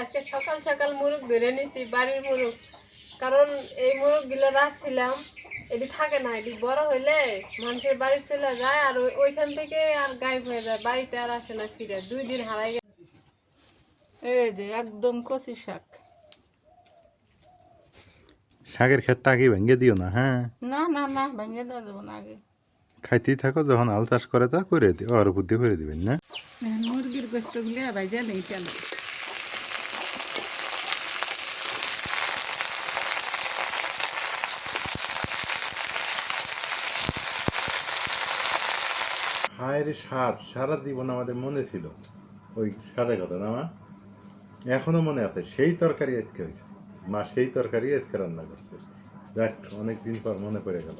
আজকে সকাল সকাল মুরগ ধরে নিছি বাড়ির মুরগ। কারণ এই মুরগগুলো রাখছিলাম এটি থাকে না এটি বড় হইলে মানুষের বাড়ি চলে যায় আর ওইখান থেকে আর গায়েব হয়ে যায় বাড়িতে আর আসে না ফিরে। দুই দিন হারাই গেছে। এই যে একদম কচি শাক। শাকের ক্ষেতটা আগে ভেঙে দিও না হ্যাঁ? না না না ভেঙে দেওয়া দেবো না আগে। খাইতেই থাকো যখন আল চাষ করে তা করে দিও আর বুদ্ধি করে দিবেন না। মুরগির গোস্তগুলো ভাইজা নেই চাল। হায়ের স্বাদ, সারা জীবন আমাদের মনে ছিল। ওই স্বাদের কথা না, মা? এখনও মনে আছে, সেই তরকারি আজকে হয়েছে। মা, সেই তরকারি আজকে রান্না করছে। যাক অনেক দিন পর মনে পড়ে গেল।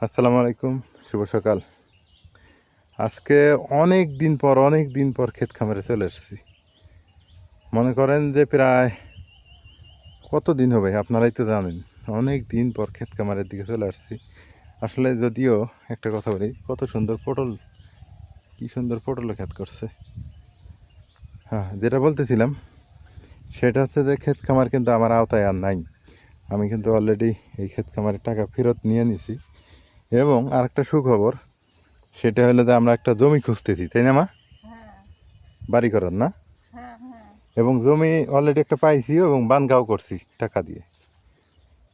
আসসালামু আলাইকুম, শুভ সকাল। আজকে অনেক দিন পর অনেক দিন পর ক্ষেত খামারে চলে এসেছি। মনে করেন যে প্রায় কত দিন হবে, আপনারাই তো জানেন অনেক দিন পর ক্ষেত খামারের দিকে চলে আসছি। আসলে যদিও একটা কথা বলি কত সুন্দর পটল কি সুন্দর পটল ক্ষেত করছে। হ্যাঁ যেটা বলতেছিলাম সেটা হচ্ছে যে ক্ষেত খামার কিন্তু আমার আওতায় আর নাই। আমি কিন্তু অলরেডি এই ক্ষেত খামারের টাকা ফেরত নিয়ে নিছি। এবং আরেকটা সুখবর সেটা হলো যে আমরা একটা জমি খুঁজতেছি তাই না মা? হ্যাঁ। বাড়ি করার না? হ্যাঁ হ্যাঁ। এবং জমি অলরেডি একটা পাইছি এবং বানগাও করছি টাকা দিয়ে।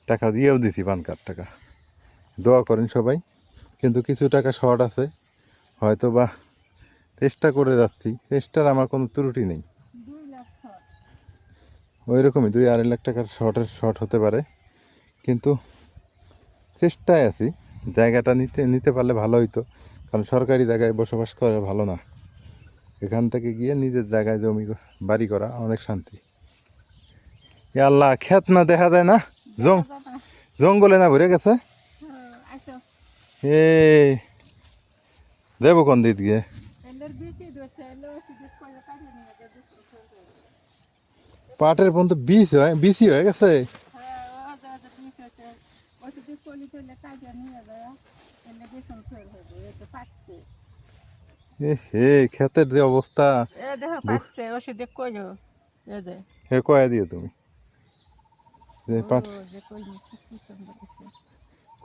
টাকা দিয়েও দিছি বানকার টাকা। দোয়া করেন সবাই। কিন্তু কিছু টাকা শর্ট আছে। হয়তো বা চেষ্টা করে যাচ্ছি। চেষ্টার আমার কোনো ত্রুটি নেই। ওই রকমই দুই আড়াই লাখ টাকার শর্টের শর্ট হতে পারে। কিন্তু চেষ্টায় আছি। জায়গাটা নিতে নিতে পারলে ভালো হইতো। কারণ সরকারি জায়গায় বসবাস করা ভালো না। এখান থেকে গিয়ে নিজের জায়গায় জমি, বাড়ি করা অনেক শান্তি। আল্লাহ ক্ষেত না, দেখা যায় না? জঙ্গলে না ভরে গেছে? এ দেবো কোন দিক গিয়ে পাটের পর্যন্ত বিষ হয় বিষই হয়ে গেছে? হে ক্ষেতের যে অবস্থা। হে কয়া দিও তুমি।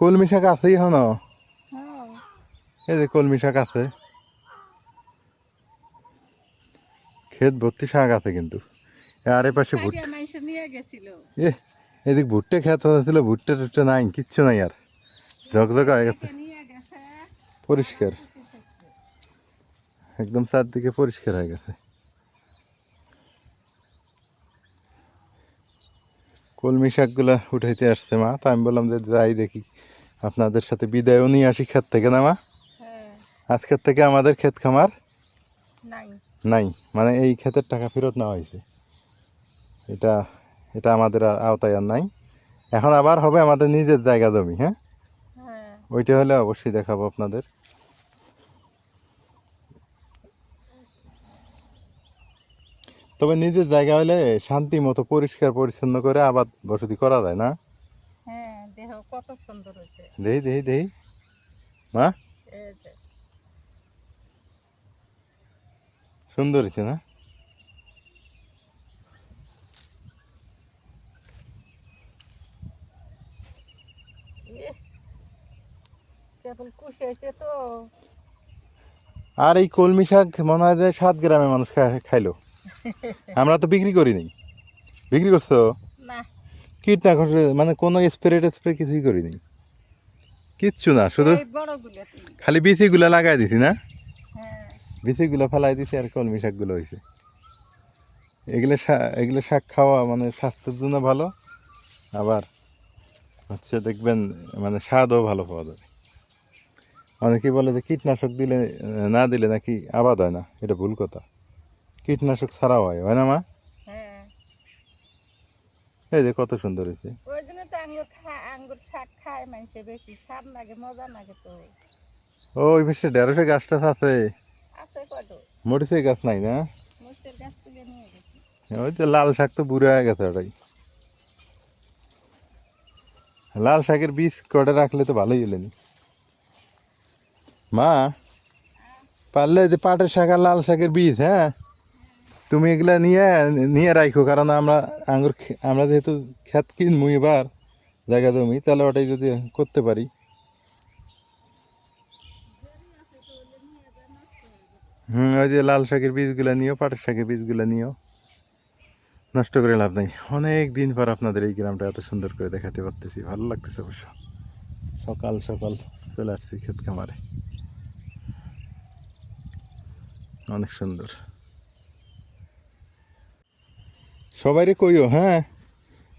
কলমি শাক হন হ্যাঁ এই যে কলমি শাক আছে। ক্ষেত ভর্তি শাক আছে কিন্তু। আর এ পাশে ভুট্টা। এদিক ভুট্টে খেত ছিল ভুট্টে টুট্টে নাই কিচ্ছু নাই আর। ঝকঝকা হয়ে গেছে। পরিষ্কার। একদম চারদিকে পরিষ্কার হয়ে গেছে। কলমি শাকগুলা উঠাইতে আসছে মা তা আমি বললাম যে যাই দেখি। আপনাদের সাথে বিদায়ও নিয়ে আসি ক্ষেত থেকে না মা? হ্যাঁ। আজকের থেকে আমাদের ক্ষেত খামার নাই। নাই মানে এই ক্ষেতের টাকা ফেরত নেওয়া হয়েছে। এটা এটা আমাদের আর আওতায় আর নাই। এখন আবার হবে আমাদের নিজের জায়গা জমি হ্যাঁ? হ্যাঁ। ওইটা হলে অবশ্যই দেখাবো আপনাদের। তবে নিজের জায়গা হলে শান্তি মতো পরিষ্কার পরিচ্ছন্ন করে আবাদ বসতি করা যায় না? হ্যাঁ। কত সুন্দর হয়েছে। মা? সুন্দর না? আর এই কলমি শাক মনে হয় যে সাত গ্রামে মানুষ খাইলো। আমরা তো বিক্রি করিনি বিক্রি করছ? না। কীটনাশক মানে কোনো স্প্রে টেস্প্রে কিছুই করিনি। কিচ্ছু না শুধু খালি বিচিগুলো লাগাই দিছি না? হ্যাঁ। বিচিগুলো ফেলাই দিছি আর কলমি শাকগুলো হয়েছে এগুলো এগুলো শাক খাওয়া মানে স্বাস্থ্যের জন্য ভালো। আবার হচ্ছে দেখবেন মানে স্বাদও ভালো পাওয়া যাবে অনেকেই বলে যে কীটনাশক দিলে না দিলে নাকি আবাদ হয় না এটা ভুল কথা। কীটনাশক ছাড়াও হয় হয় না মা? এই যে কত সুন্দর হয়েছে। ওই জন্য তো আঙ্গুর খা আঙ্গুর শাক খায় মানুষে বেশি স্বাদ লাগে মজা লাগে তো। ও ওই পাশে ঢেঁড়সের গাছ টাছ আছে। আছে কত? মরিচের গাছ নাই না? মুসের গাছ তুলে নিয়ে গেছি। ওই তো লাল শাক তো বুড়ো হয়ে গেছে ওটাই। লাল শাকের বীজ কটে রাখলে তো ভালোই এলেনি মা পারলে এই যে পাটের শাক আর লাল শাকের বীজ হ্যাঁ? তুমি এগুলা নিয়ে নিয়ে রাখো কারণ আমরা আঙ্গুর আমরা যেহেতু খেত কিনবো এবার জায়গা জমি, তাহলে ওটাই যদি করতে পারি। হুম, ওই যে লাল শাকের বীজগুলো নিও, পাটের শাকের বীজগুলো নিও। নষ্ট করে লাভ নাই। অনেক দিন পর আপনাদের এই গ্রামটা এত সুন্দর করে দেখাতে পারতেছি। ভালো লাগতেছে অবশ্য। সকাল সকাল চলে আসছি ক্ষেত খামারে। অনেক সুন্দর। সবাইরে কইও হ্যাঁ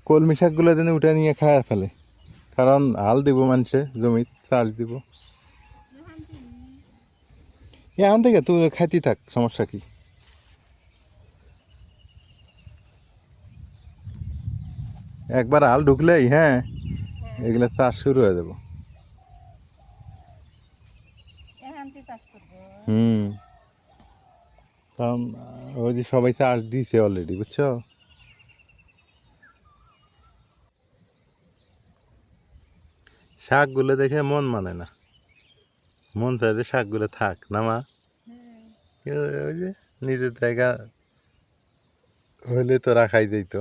কলমি শাকগুলো যেন উঠে নিয়ে খায় ফেলে। কারণ হাল দিব মানুষে জমি চাষ দিব। এখন থেকে তুই খাইতে থাক, সমস্যা কি? একবার হাল ঢুকলেই হ্যাঁ এগুলো চাষ শুরু হয়ে যাব। হুম, কারণ ওই যে সবাই চাষ দিয়েছে অলরেডি বুঝছ? শাকগুলো দেখে মন মানে না। মন চায় যে শাকগুলো থাক না মা? ওই যে নিজের জায়গা হইলে তো রাখাই যেত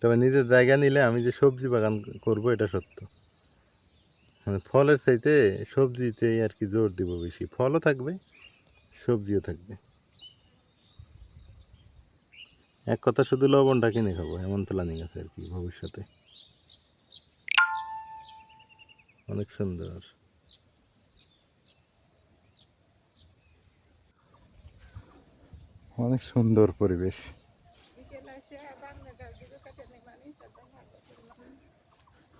তবে নিজের জায়গা নিলে আমি যে সবজি বাগান করব এটা সত্য। মানে ফলের চাইতে সবজিতেই আর কি জোর দিব বেশি। ফলও থাকবে সবজিও থাকবে। এক কথা শুধু লবণটা কিনে খাব এমন প্ল্যানিং আছে আর কি ভবিষ্যতে। অনেক সুন্দর। অনেক সুন্দর পরিবেশ।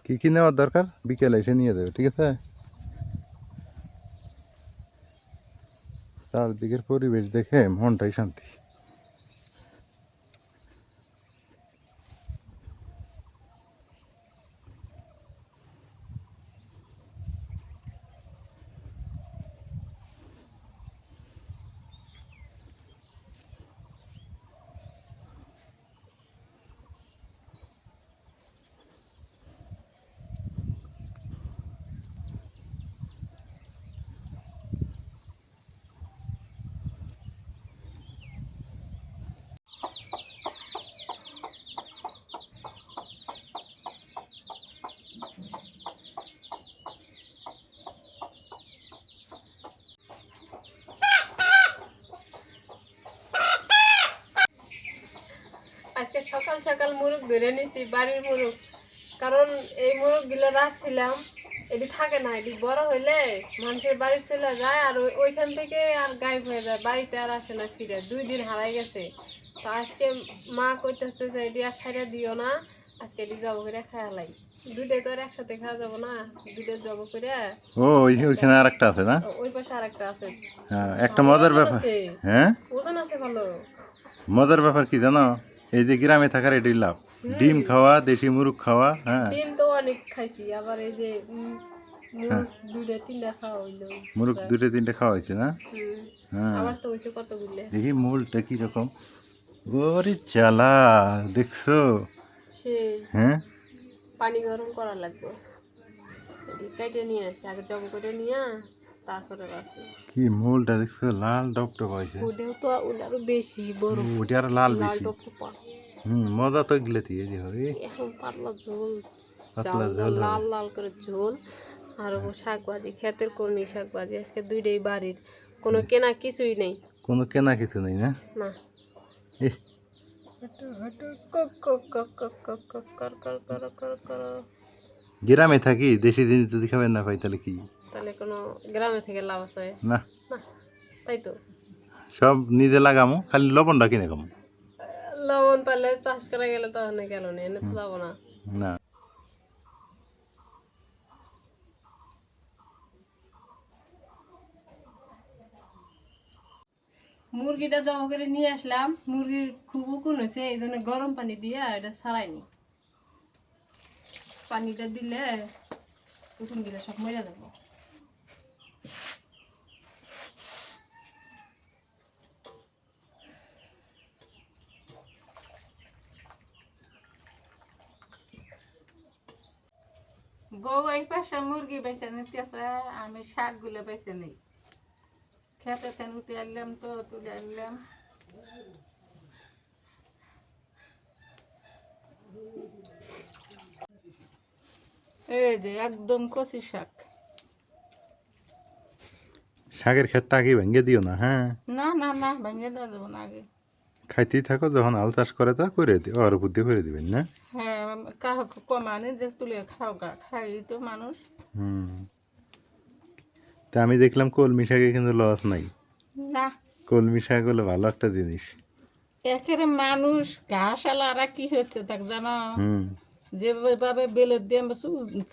কি কি নেওয়ার দরকার? বিকেলে এসে নিয়ে যাবে, ঠিক আছে? চারদিকের পরিবেশ দেখে মনটাই শান্তি আজকে সকাল সকাল মুরগ ধরে নিছি বাড়ির মুরগ। কারণ এই মুরগগুলো রাখছিলাম এটি থাকে না এটি বড় হইলে মানুষের বাড়ি চলে যায় আর ওইখান থেকে আর গায়েব হয়ে যায় বাড়িতে আর আসে না ফিরে। দুই দিন হারাই গেছে। তো আজকে মা কইতেছে যে এটি আর ছাইড়া দিও না আজকে এটি জব করে খাওয়ালাই দুইটাই তো আর একসাথে খাওয়া যাব না দুইটা জব করে ও ওই ওইখানে আর একটা আছে না? ওই পাশে আর একটা আছে। হ্যাঁ একটা মজার ব্যাপার হ্যাঁ? ওজন আছে ভালো। মজার ব্যাপার কি জানো? এই যে গ্রামে থাকার এটাই লাভ। ডিম খাওয়া দেশি মুরগ খাওয়া হ্যাঁ। ডিম তো অনেক খাইছি আবার এই যে মুরগ দুইটা তিনটা খাওয়া হইল। মুরগ দুটো তিনটে খাওয়া হয়েছে না? হ্যাঁ। আবার তো হয়েছে কতগুলো। দেখি মূলটা কি রকম। ওরে চালা দেখছ? হ্যাঁ। পানি গরম করা লাগবে। কেটে নিয়ে আসে আগে জব করে নিয়ে তারপরে কি মূলটা দেখছ লাল টপটপ হয়েছে ওটাও তো বেশি বড়। ওটা আর লাল লাল বেশি। টপটপা হুম মজা তো এগুলো দিয়ে হবে এখন পাতলা ঝোল পাতলা ঝোল লাল লাল করে ঝোল। আর ও শাক ভাজি ক্ষেতের কর্মী শাক ভাজি আজকে দুইটাই বাড়ির। কোনো কেনা কিছুই নেই। কোনো কেনা কিছু নেই না? না। গ্রামে থাকি দেশি জিনিস যদি খাবেন না পাই তাহলে কি? তাহলে কোনো গ্রামে থেকে লাভ আছে? না। তাই তো। সব নিজে লাগামো খালি লবণটা কিনে খামো। লবণ পালে চাষ করা গেলে তো অনেক গেল না এনে তো যাব না। না। মুরগিটা জমা করে নিয়ে আসলাম মুরগির খুব উকুন হয়েছে এই জন্য গরম পানি দিয়ে এটা ছাড়াইনি। পানিটা দিলে উকুন গিলে সব মরে যাব। বউ এই পাশে মুরগি বেছে নিতেছে আমি শাকগুলো বেছে নিই খেতে তেন উঠে আনলাম তো তুলে আনলাম। এই যে একদম কচি শাক। শাকের ক্ষেতটা আগে ভেঙে দিও না হ্যাঁ? না না না ভেঙে দেওয়া যাব না আগে। খাইতেই থাকো যখন আল চাষ করে তা করে দিও ওর বুদ্ধি করে দিবেন না? হ্যাঁ কাহক কমানে যে তুলে খাও গা খাই তো মানুষ। হুম। তা আমি দেখলাম কলমি শাকে কিন্তু লস নাই। না। কলমি শাক হলো ভালো একটা জিনিস। একেবারে মানুষ ঘাস আলা কি হচ্ছে দেখ জানো? যেভাবে বেলের দিয়ে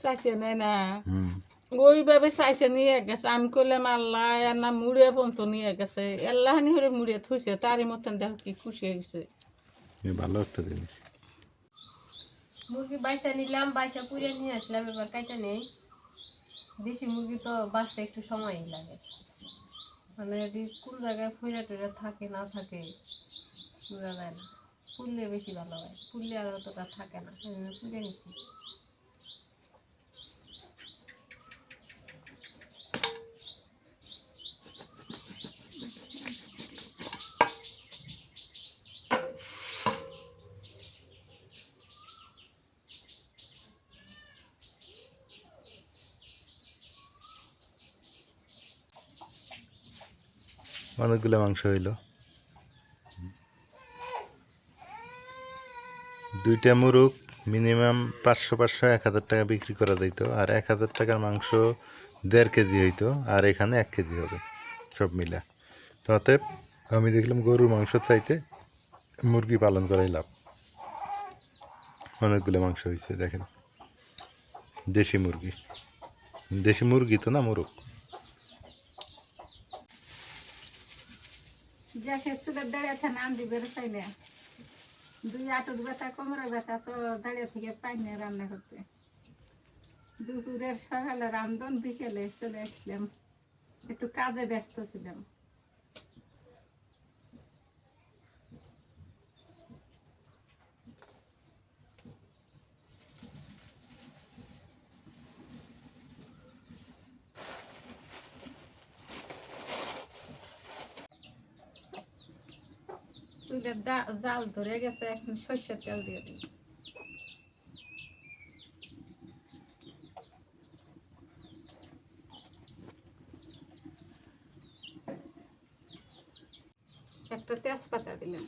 চাইছে নেয় না। হুম। ওইভাবে চাইছে নিয়ে গেছে আমি করলাম আল্লাহ আর না মুড়ে পর্যন্ত নিয়ে গেছে এল্লাহানি হরে মুড়ে থুইছে তারই মতন দেখো কি খুশি হয়েছে ভালো একটা জিনিস। মুরগি বাইসা নিলাম বাইসা পুড়ে নিয়ে আসলাম এবার কাইটা নেই। দেশি মুরগি তো বাঁচতে একটু সময়ই লাগে। মানে এটি কোন জায়গায় ফুইরা টুইরা থাকে না থাকে বোঝা যায় না। পুড়লে বেশি ভালো হয় পুড়লে আর অতটা থাকে না। আমি পুড়ে নিছি। অনেকগুলো মাংস হইল। দুইটা মুরগ মিনিমাম পাঁচশো পাঁচশো এক হাজার টাকা বিক্রি করা যাইতো, আর এক হাজার টাকার মাংস দেড় কেজি হইতো, আর এখানে এক কেজি হবে সব মিলা। তো অতএব আমি দেখলাম গরুর মাংস চাইতে মুরগি পালন করাই লাভ। অনেকগুলো মাংস হয়েছে দেখেন। দেশি মুরগি। দেশি মুরগি তো না মুরগ গ্যাসের চুলের দাঁড়িয়ে থাকে নাম দিবে চাই না। দুই আটক ব্যথা কোমরে ব্যথা তো দাঁড়িয়ে থেকে পাই না রান্না করতে। দুপুরের সকালে রান্ধন, বিকেলে চলে আসলাম। একটু কাজে ব্যস্ত ছিলাম। চুলের জাল ধরে গেছে, এখন সর্ষের তেল দিয়ে দিই। একটা তেজপাতা দিলাম।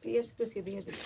পেঁয়াজ কুচি দিয়ে দিলাম।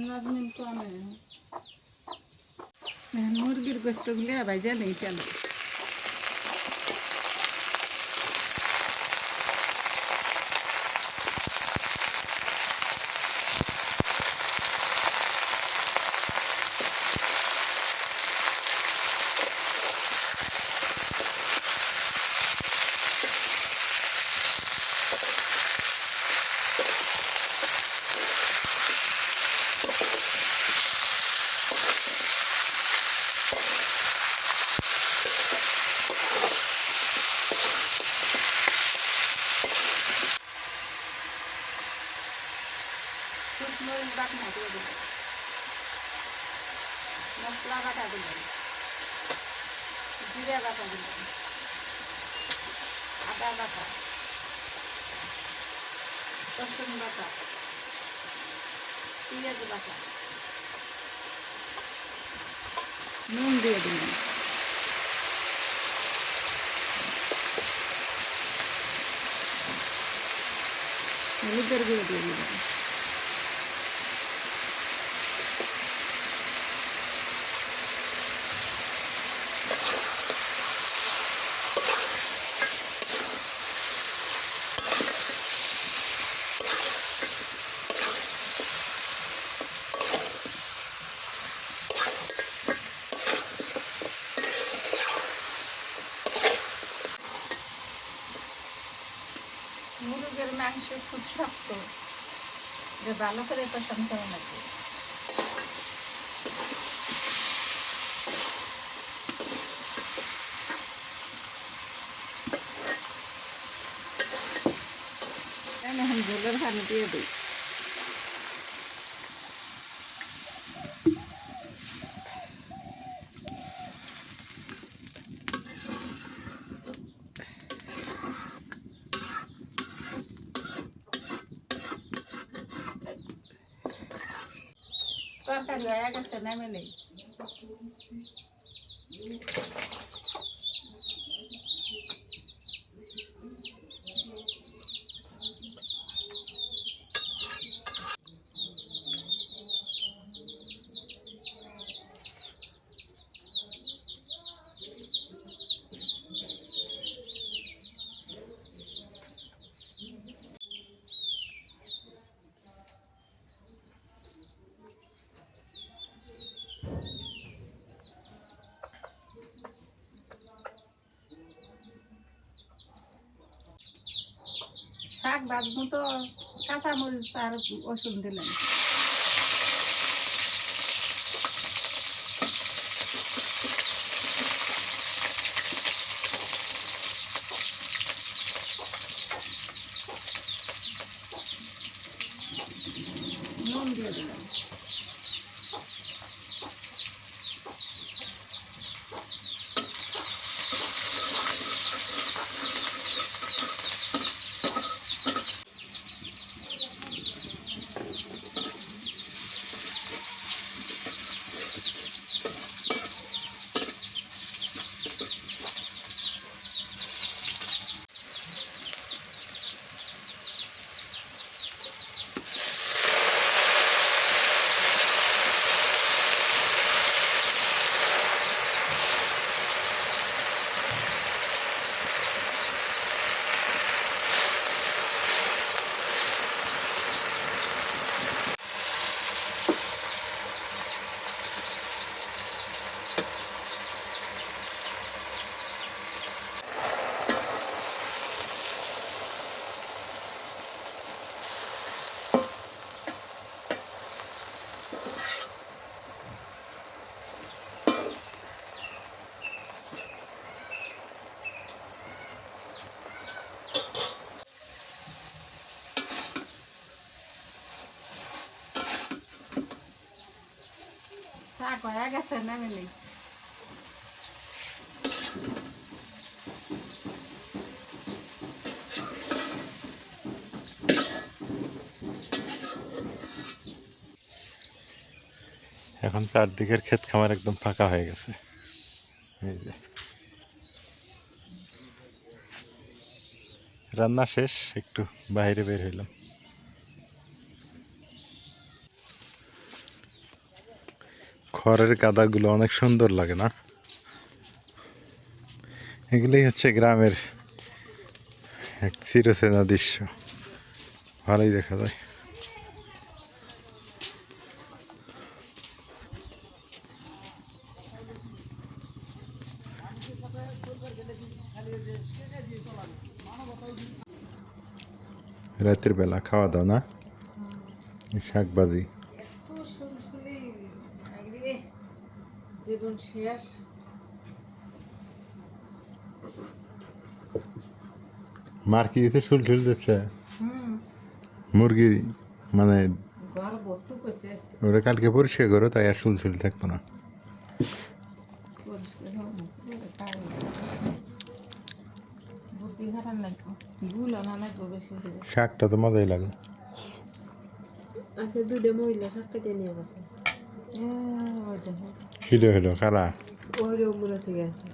নাজমিন কমে মুরগির গোস্তগুলো ভাইজা নেই কেন শুকনোই বাটনা দিয়ে দিলাম মশলা বাটা দিলাম জিরা বাটা দিলাম আদা বাটা রসুন বাটা পেঁয়াজ বাটা নুন দিয়ে দিলাম। হলুদের গুঁড়ো দিয়ে দিলাম মাংস খুব শক্ত এটা ভালো করে কষান করা আমি এখন জলের পানি দিয়ে দিই। তরকারি হয়ে গেছে নেমে নেই। শাক বাজবো তো কাঁচামরিচ আর ওষুধ দিলেন নুন দিয়ে দিলেন হয়ে গেছে নেই এখন চারদিকের ক্ষেত খামার একদম ফাঁকা হয়ে গেছে। এই যে। রান্না শেষ, একটু বাইরে বের হইলাম। খড়ের কাদাগুলো অনেক সুন্দর লাগে না? এগুলোই হচ্ছে গ্রামের এক চিরচেনা দৃশ্য। ভালোই দেখা যায়। রাতের বেলা খাওয়া দাওয়া না? শাকবাজি। জীবন শেষ। মার কি দিতে শুল ঠুল দিচ্ছে? হুম। মুরগি মানে ওরা কালকে পরিষ্কার করো তাই আর শুল শুল থাকব না। শাকটা তো মজাই লাগে। আচ্ছা দুইটা মহিলা শাক কেটে নিয়ে গেছে ছিল হলো কারা ওই থেকে আছে।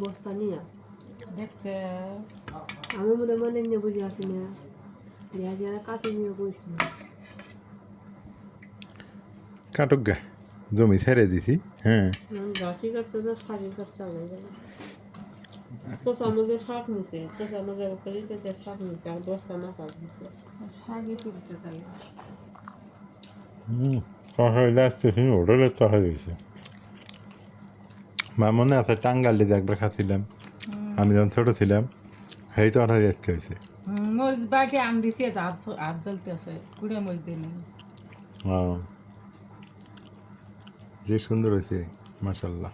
বস্তা নিয়ে। দেখছে আমি মনে মনে নিয়ে বুঝে আসি না। দেখা যায় কাছে নিয়ে বসি না। কাটুক গা জমি ছেড়ে দিছি হ্যাঁ। গাছি কাটছে না শাড়ি তো আমাদের শাক নিছে তো আমাদের ওখানে থেকে শাক নিছে আর বস্তা না শাক নিছে। শাগে তুলছে তাই হুম আসতেছি হোটেলের তরকারি দিয়েছে। মা মনে আছে টাঙ্গাল দিয়ে একবার খাচ্ছিলাম আমি যখন ছোটো ছিলাম সেই আজকে হয়েছে হুম, মরিচ বাটি আম দিছি হাত হাত জ্বলতেছে কুড়ে মরিচ হ্যাঁ যে সুন্দর হয়েছে মাসাল্লাহ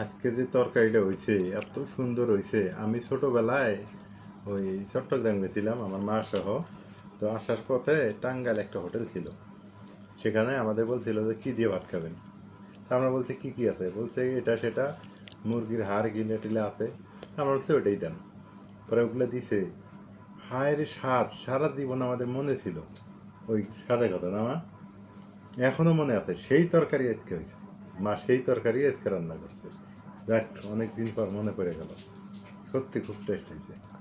আজকে যে তরকারিটা হয়েছে এত সুন্দর হয়েছে আমি ছোটবেলায় ওই চট্টগ্রাম গেছিলাম আমার মা সহ। তো আসার পথে টাঙ্গাইল একটা হোটেল ছিল। সেখানে আমাদের বলছিল যে, কী দিয়ে ভাত খাবেন? তা আমরা বলছি, কী কী আছে? বলছে, এটা, সেটা, মুরগির হাড় গিলে টিলে আছে। আমরা বলছি, ওটাই দেন। পরে ওগুলো দিছে। হায় রে স্বাদ, সারা জীবন আমাদের মনে ছিল। ওই সাদা কথা না, মা? এখনও মনে আছে, সেই তরকারি আজকে হয়েছে। মা, সেই তরকারি আজকে রান্না করছে। দেখ অনেক দিন পর মনে পড়ে গেল। সত্যি খুব টেস্ট হয়েছে।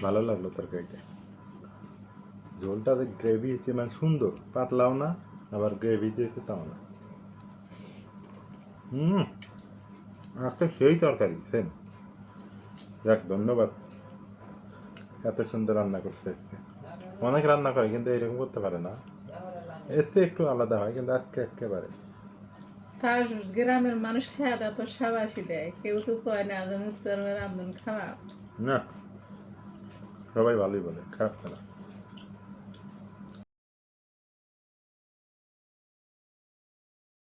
ভালো লাগল তরকারিটা ঝোলটা যে গ্রেভি হয়েছে মানে সুন্দর পাতলাও না আবার গ্রেভি দিয়েছে তাও না। হুম একটা সেই তরকারি সেম যাক ধন্যবাদ। এত সুন্দর রান্না করছে আজকে। অনেক রান্না করে কিন্তু এরকম করতে পারে না। এতে একটু আলাদা হয় কিন্তু আজকে একেবারে। গ্রামের মানুষ খাওয়া দাওয়া তো সাবাসি দেয়। কেউ তো কয় না যে মুক্তার রান্ধন খারাপ। না সবাই ভালোই বলে খারাপ না।